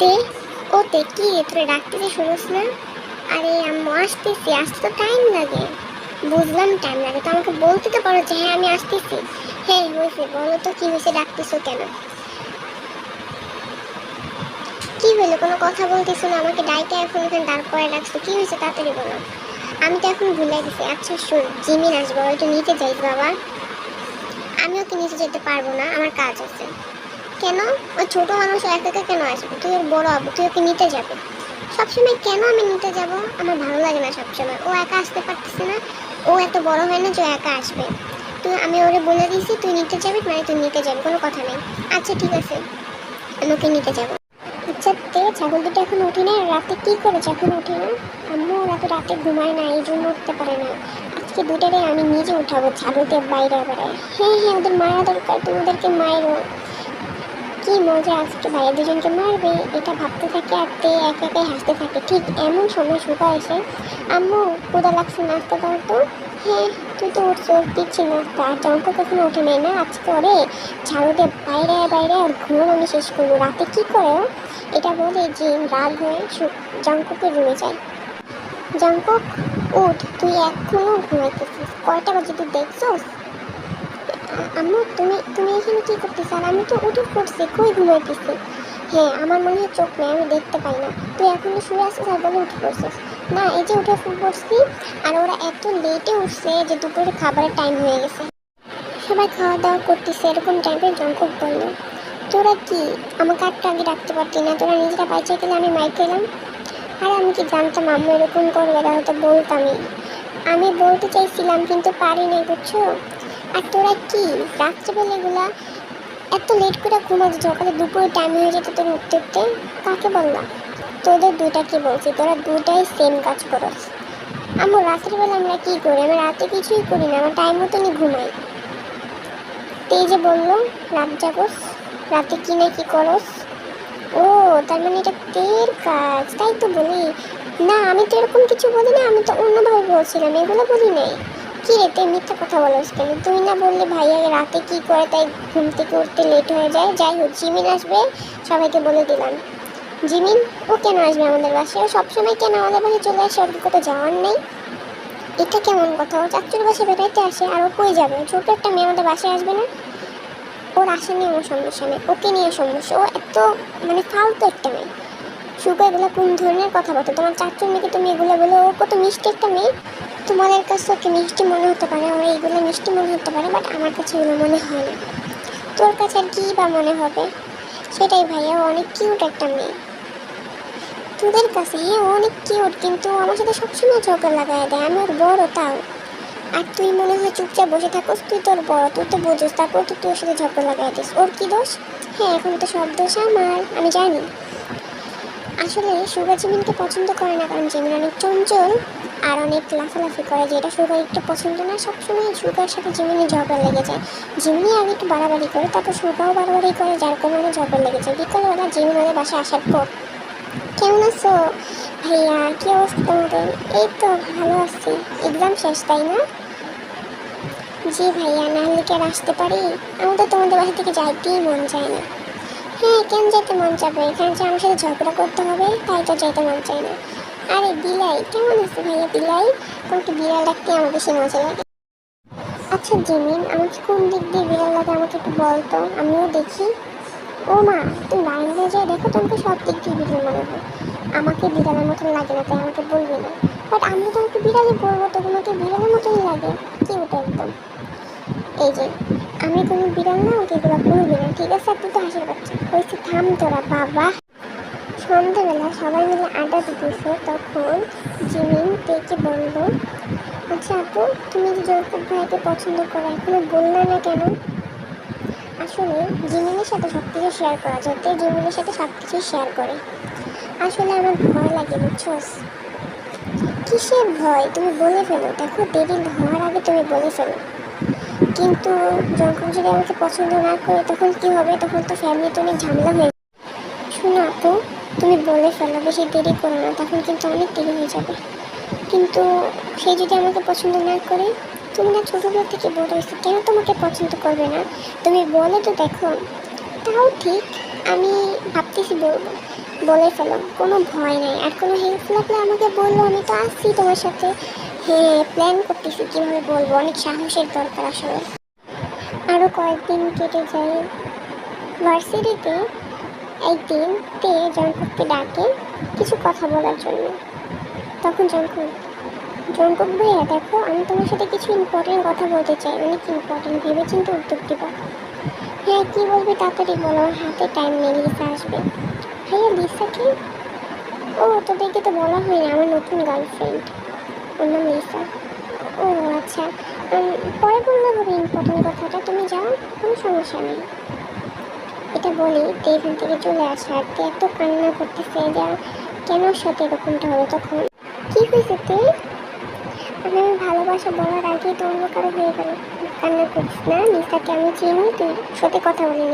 তে ওতে কি তোরা ডাকতেছে শুনিস না। আরে আম্মু, আসতেছি আসতে তো টাইম লাগে। বুঝলাম টাইম লাগে, তো আমাকে বলতে তো পারো যে হ্যাঁ আমি আসতেছি। হ্যাঁ হয়েছে বলো তো কি হয়েছে ডাকতেছো কেন? কি হইল, কোনো কথা বলতেছো না, আমাকে ডাইটে এখন এখানে দাঁড় করে ডাকছো কি হয়েছে তাড়াতাড়ি বলো? আমি তো এখন ভুলে গেছি আচ্ছা শোন, জিমিন আসব একটু নিতে যাইস বাবা। আমি ওকে নিতে যেতে পারব না, আমার কাজ আছে। কেন? ওই ছোটো মানুষ একা কেন আসবে? তুই ওর বড় হব তুই ওকে নিতে যাবে। সবসময় কেন আমি নিতে যাব? আমার ভালো লাগে না সবসময়। ও একা আসতে পারতেছে না। ও এত বড় হয় না যে একা আসবে। তুই, আমি ওরে বলে দিয়েছি, তুই নিতে যাবি মানে তুই নিতে যাবি, কোনো কথা নেই। আচ্ছা ঠিক আছে। আমি ওকে নিতে যাব। আচ্ছা তে, ছাগল দুটো এখন উঠে না রাতে কী করেছে এখন উঠে না আম্মু, ওরা তো রাতে ঘুমায় না, এই জন্য উঠতে পারে না আজকে দুটারে আমি নিজে উঠাবো ছাগল দিয়ে বাইরে বেড়ায়। হ্যাঁ হ্যাঁ ওদের মারা দরকার তুমি ওদেরকে মায়েরও। কি মজা আজকে ভাইয়া দুজনকে মারবে, এটা ভাবতে থাকে আর তে একা একাই হাসতে থাকে। ঠিক এমন সময় সুখা এসে, আম্মু কোদা লাগছে নাস্তা দাও তো। হ্যাঁ তুই তো উঠছো, দিচ্ছি নাস্তা। আর জঙ্ক কখনো ওঠে নেয় না, আজকে ওরে ঝাড়ু দিয়ে বাইরে বাইরে আর ঘুম আমি শেষ করব। রাতে কী করে? এটা বলে যে রাগ হয়ে জঙ্ককে রুমে যায়। জঙ্কক উঠ, তুই এখনও ঘুমাইতেছিস। কয়টা বাজে তুই দেখছোস? আম্মু, তুমি তুমি এখানে কি করতেছ? আর আমি তো উঠে পড়ছি, কই ঘুমাইতেছি? হ্যাঁ আমার মনে হয় চোখ নেই, আমি দেখতে পাই না। তুই এখন শুয়ে আসছিস আর বলে উঠে পড়ছিস। না, এই যে উঠে পড়ছি, আর ওরা এত লেটে উঠছে যে দুপুরে খাবারের টাইম হয়ে গেছে। সবাই খাওয়া দাওয়া করতেছে, এরকম টাইপের জঙ্কক বলল। তোরা কি? আমাকে একটু আগে ডাকতে পারতি না, তোরা নিজেরা বাইচে গেলে আমি মাইক খেলাম। আর আমি কি জানতাম আম্মু এরকম করবে এরা হয়তো বলতামই। আমি বলতে চাইছিলাম, কিন্তু পারি নাই, বুঝছ? আর তোরা কি? রাত্রেবেলা এত লেট করে ঘুমাতে সকালে দুপুরে টাইম হয়ে যেত তোর উঠতে উঠতে? কাকে বললাম? তোদের দুইটাকে বলছি? তোরা দুটাই সেম কাজ করস। আমার রাত্রিবেলা আমরা কি করি? আমরা রাতে কিছুই করি না, আমার টাইম মতনই ঘুমাই। তো এই যে বলল, রাত জাগস রাতে কি না কি করস? ও, তার মানে এটা তের কাজ, তাই তো বলি। না, আমি তো এরকম কিছু বলি না, আমি তো অন্যভাবে বলছিলাম, এগুলো বলি নাই। কি রে, তুই মিথ্যা কথা বলস কেন? তুই না বললে ভাইয়া রাতে কি করে তাই ঘুম থেকে উঠতে লেট হয়ে যায়? যাই হোক, জিমিন আসবে, সবাইকে বলে দিলাম। জিমিন, ও কেন আসবে আমাদের বাসায়? ও সবসময় কেন আমাদের বাসায় চলে আসে? ওর কোথাও যাওয়ার নেই। এটা কেমন কথা? ও চাকচুর বাসায় বেড়াইতে আসে, আর ও কই যাবে? ছোট একটা মেয়ে আমাদের বাসায় আসবে না? ওর আসা নিয়ে আমার সমস্যা নেই ওকে নিয়ে সমস্যা। ও এত মানে ফালতু একটা মেয়ে। সুগা এগুলো কোন ধরনের কথাবার্তা? তোমার চারজন মেয়েকে তুমি এগুলো বলো, ও কত মিষ্টি একটা মেয়ে। তোমাদের কাছে ওকে মিষ্টি মনে হতে পারে ওর এইগুলো মিষ্টি মনে হতে পারে বাট আমার কাছে এগুলো মনে হয় না। তোর কাছে আর কী বা মনে হবে? সেটাই ভাইয়া অনেক কিউট একটা মেয়ে। তোদের কাছে হ্যাঁ অনেক কিউট কিন্তু আমার সাথে সবসময় ঝগড়া লাগাই দেয়, আমি ওর বড় তাও। আর তুই মনে হয় চুপচাপ বসে থাকোস, তুই তোর বড়, তুই তো বোঝোস, তারপর তুই তোর সাথে ঝগড়া লাগাই দিস। ওর কি দোষ? হ্যাঁ এখন তো সব দোষ আমার, আমি জানি। আসলে সুগা জিমিনকে পছন্দ করে না কারণ জিমিন অনেক চঞ্চল। আর অনেক লাফালাফি করে যেটা সুগার একটু পছন্দ না, সবসময় সুগার সাথে জিমিনি ঝগড়া লেগে যায়। জিমিনি আগে একটু বাড়াবাড়ি করে, তারপর সুগাও বাড়াবাড়ি করে, যার কারণে ঝগড়া লেগে যায়। বিকালবেলা জিমিন ওদের বাসায় আসার পর, কেমন আছো? ভাইয়া, কি অবস্থা তোমাদের? এই তো ভালো আছি। এক্সাম শেষ, তাই না? জি ভাইয়া, না হলে কি আর আসতে পারি? আমাদের তোমাদের বাসা থেকে যাইতেই মন চায় না। হ্যাঁ কেন যেতে মন চাবে? এখানে যে আমার সাথে ঝগড়া করতে হবে, তাই তো যেতে মন চায় না। আরে বিলাই, কেমন আছে ভাইয়া? বিলাই তোমাকে বিড়াল ডাকতে আমার বেশি মজা লাগে? আচ্ছা জিমিন, আমাকে কোন দিক দিয়ে বিড়াল লাগে আমাকে একটু বলতো আমিও দেখি। ও মা, তুমি বারান্দায় যাই দেখো তোমাকে সব দিক দিয়ে বিড়াল মনে হয়। আমাকে বিড়ালের মতন লাগে না, তাই আমাকে বলবি না। বাট আমি তোমাকে বিড়ালই বলব, তো তোমাকে বিড়ালের মতনই লাগে। কি ওটা একদম? এই যে, আমি কোনো বিড়াল না ওকে এগুলো বলবি না, ঠিক আছে? তুই তো হাসির বাচ্চা। হয়েছে থাম তোরা, বাবা। সন্ধ্যাবেলা সবাই মিলে আড্ডা দিতেছে, তখন জিমিন তেকে বলল আচ্ছা আপু, তুমি যে জয়পুর ভাইকে পছন্দ করো, এখনও বললে না কেন? আসলে জিমিনের সাথে সব কিছু শেয়ার করা যায় তে জিমিনের সাথে সব কিছু শেয়ার করে। আসলে আমার ভয় লাগে, বুঝছোস? কিসের ভয়? তুমি বলে ফেলো। দেখো দেরি হওয়ার আগে তুমি বলে ফেলো। কিন্তু যখন যদি আমাকে পছন্দ না করে, তখন কি হবে? তখন তো ফ্যামিলিতে অনেক ঝামেলা হয়ে শোনো আপু তুমি বলে ফেলো বেশি দেরি করো না, তখন কিন্তু অনেক দেরি হয়ে যাবে। কিন্তু সে যদি আমাকে পছন্দ না করে, তুমি না ছোটোবেলা থেকে বড় হয়েছো, কেন তোমাকে পছন্দ করবে না? তুমি বলে তো দেখো। তাও ঠিক, আমি ভাবতেছি বলব, বলে ফেলো কোনো ভয় নাই, আর কোনো হেল্প লাগলে আমাকে বলল আমি তো আসছি তোমার সাথে। হ্যাঁ প্ল্যান করতেছি, কীভাবে বলব, অনেক সাহসের দরকার আসলে। আরও কয়েকদিন কেটে যায়। ভার্সিটিতে একদিন তে জঙ্কুককে ডাকে কিছু কথা বলার জন্য। তখন জঙ্কুক জঙ্কুক ভাইয়া দেখো, আমি তোমার সাথে কিছু ইম্পর্টেন্ট কথা বলতে চাই। অনেক ইম্পর্টেন্ট ভেবে চিন্তে উত্তর দিবা। হ্যাঁ কী বলবে তাড়াতাড়ি বলো, আমার হাতে টাইম নেই, লিসা আসবে। ভাইয়া লিসাকে ও, তোদেরকে তো বলা হয়নি, আমার নতুন গার্লফ্রেন্ড ওর নাম লিসা। ও আচ্ছা। পরে বললে হবে ইম্পর্টেন্ট কথাটা, তুমি যাও, কোনো সমস্যা নেই। এটা বলি তে এখান থেকে চলে আসে আর তে এত কান্না করতেছে যে কেন সাথে এরকমটা হলো তখন? কি হয়েছে তুই? আমি ভালোবাসা বলার আগে তো অন্য কারও হয়ে গেল। কান্না করিস না লিসাকে আমি চিনি, তুই সাথে কথা বলিনি।